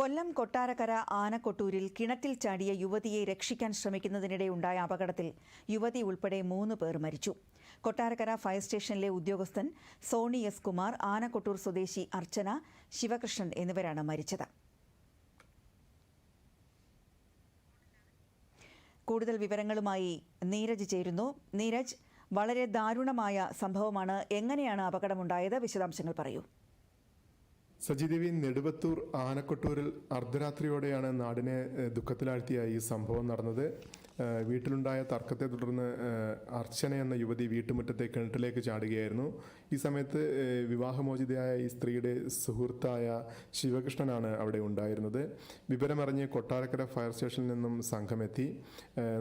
കൊല്ലം കൊട്ടാരക്കര ആനക്കൊട്ടൂരിൽ കിണറ്റിൽ ചാടിയ യുവതിയെ രക്ഷിക്കാൻ ശ്രമിക്കുന്നതിനിടെ ഉണ്ടായ അപകടത്തിൽ യുവതി ഉൾപ്പെടെ മൂന്ന് പേർ മരിച്ചു. കൊട്ടാരക്കര ഫയർ സ്റ്റേഷനിലെ ഉദ്യോഗസ്ഥൻ സോണി എസ് കുമാർ ആനക്കൊട്ടൂർ സ്വദേശി അർച്ചന ശിവകൃഷ്ണൻ എന്നിവരാണ് മരിച്ചത്. കൂടുതൽ വിവരങ്ങളുമായി നീരജ് ചേരുന്നു. നീരജ് വളരെ ദാരുണമായ സംഭവമാണ്. എങ്ങനെയാണ് അപകടമുണ്ടായത്? വിശദാംശങ്ങൾ പറയൂ. സജിദേവി നെടുവത്തൂർ ആനക്കൊട്ടൂരിൽ അർദ്ധരാത്രിയോടെയാണ് നാടിനെ ദുഃഖത്തിലാഴ്ത്തിയ ഈ സംഭവം നടന്നത്. വീട്ടിലുണ്ടായ തർക്കത്തെ തുടർന്ന് അർച്ചന എന്ന യുവതി വീട്ടുമുറ്റത്തെ കിണറ്റിലേക്ക് ചാടുകയായിരുന്നു. ഈ സമയത്ത് വിവാഹമോചിതയായ ഈ സ്ത്രീയുടെ സുഹൃത്തായ ശിവകൃഷ്ണനാണ് അവിടെ ഉണ്ടായിരുന്നത്. വിവരമറിഞ്ഞ് കൊട്ടാരക്കര ഫയർ സ്റ്റേഷനിൽ നിന്നും സംഘമെത്തി.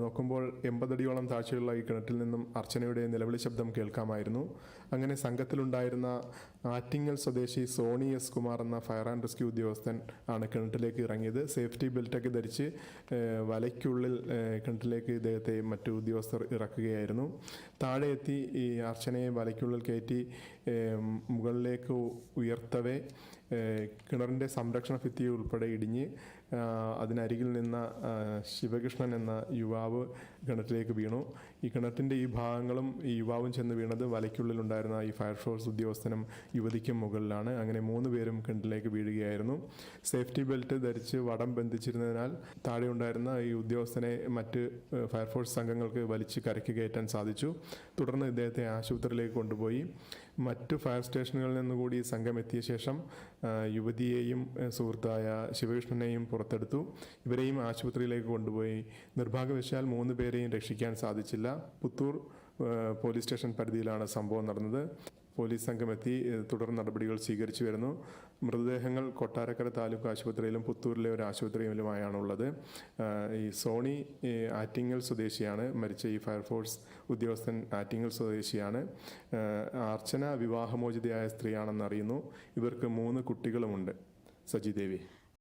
നോക്കുമ്പോൾ എൺപതടിയോളം താഴ്ചയുള്ള ഈ കിണറ്റിൽ നിന്നും അർച്ചനയുടെ നിലവിളി ശബ്ദം കേൾക്കാമായിരുന്നു. അങ്ങനെ സംഘത്തിലുണ്ടായിരുന്ന ആറ്റിങ്ങൽ സ്വദേശി സോണി എസ് കുമാർ എന്ന ഫയർ ആൻഡ് റെസ്ക്യൂ ഉദ്യോഗസ്ഥൻ ആണ് കിണറ്റിലേക്ക് ഇറങ്ങിയത്. സേഫ്റ്റി ബെൽറ്റൊക്കെ ധരിച്ച് വലയ്ക്കുള്ളിൽ ഏഹ്, കിണറ്റിലേക്ക് ഇദ്ദേഹത്തെ മറ്റു ഉദ്യോഗസ്ഥർ ഇറക്കുകയായിരുന്നു. താഴെ എത്തി ഈ അർച്ചനയെ വലയ്ക്കുള്ളിൽ കയറ്റി മുകളിലേക്ക് ഉയർത്തവേ കിണറിന്റെ സംരക്ഷണ ഭിത്തി ഉൾപ്പെടെ ഇടിഞ്ഞ് അതിനരികിൽ നിന്ന ശിവകൃഷ്ണൻ എന്ന യുവാവ് കിണറ്റിലേക്ക് വീണു. ഈ കിണറ്റിന്റെ ഈ ഭാഗങ്ങളും ഈ യുവാവും ചെന്ന് വീണത് വലയ്ക്കുള്ളിലുണ്ടായിരുന്ന ഈ ഫയർഫോഴ്സ് ഉദ്യോഗസ്ഥനും യുവതിക്കും മുകളിലാണ്. അങ്ങനെ മൂന്ന് പേരും കിണറ്റിലേക്ക് വീഴുകയായിരുന്നു. സേഫ്റ്റി ബെൽറ്റ് ധരിച്ച് വടം ബന്ധിച്ചിരുന്നതിനാൽ താഴെ ഉണ്ടായിരുന്ന ഈ ഉദ്യോഗസ്ഥനെ മറ്റ് ഫയർഫോഴ്സ് സംഘങ്ങൾക്ക് വലിച്ച് കരയ്ക്ക് കയറ്റാൻ സാധിച്ചു. തുടർന്ന് ഇദ്ദേഹത്തെ ആശുപത്രിയിലേക്ക് കൊണ്ടുപോയി. മറ്റു ഫയർ സ്റ്റേഷനുകളിൽ നിന്നുകൂടി സംഘം എത്തിയ ശേഷം യുവതിയെയും സുഹൃത്തായ ശിവകൃഷ്ണനെയും പുറത്തെടുത്തു. ഇവരെയും ആശുപത്രിയിലേക്ക് കൊണ്ടുപോയി. നിർഭാഗ്യവശാൽ മൂന്ന് പേരെയും രക്ഷിക്കാൻ സാധിച്ചില്ല. പുത്തൂർ പോലീസ് സ്റ്റേഷൻ പരിധിയിലാണ് സംഭവം നടന്നത്. പോലീസ് സംഘം എത്തി ഏഹ്, തുടർ നടപടികൾ സ്വീകരിച്ചു വരുന്നു. മൃതദേഹങ്ങൾ കൊട്ടാരക്കര താലൂക്ക് ആശുപത്രിയിലും പുത്തൂരിലെ ഒരു ആശുപത്രിയിലുമായാണുള്ളത്. ഉള്ളത് ഈ സോണി ആറ്റിങ്ങൽ സ്വദേശിയാണ്. മരിച്ച ഈ ഫയർഫോഴ്സ് ഉദ്യോഗസ്ഥൻ ആറ്റിങ്ങൽ സ്വദേശിയാണ്. അർച്ചന വിവാഹമോചിതയായ സ്ത്രീയാണെന്ന് അറിയുന്നു ഇവർക്ക് മൂന്ന് കുട്ടികളുമുണ്ട്. സജി ദേവി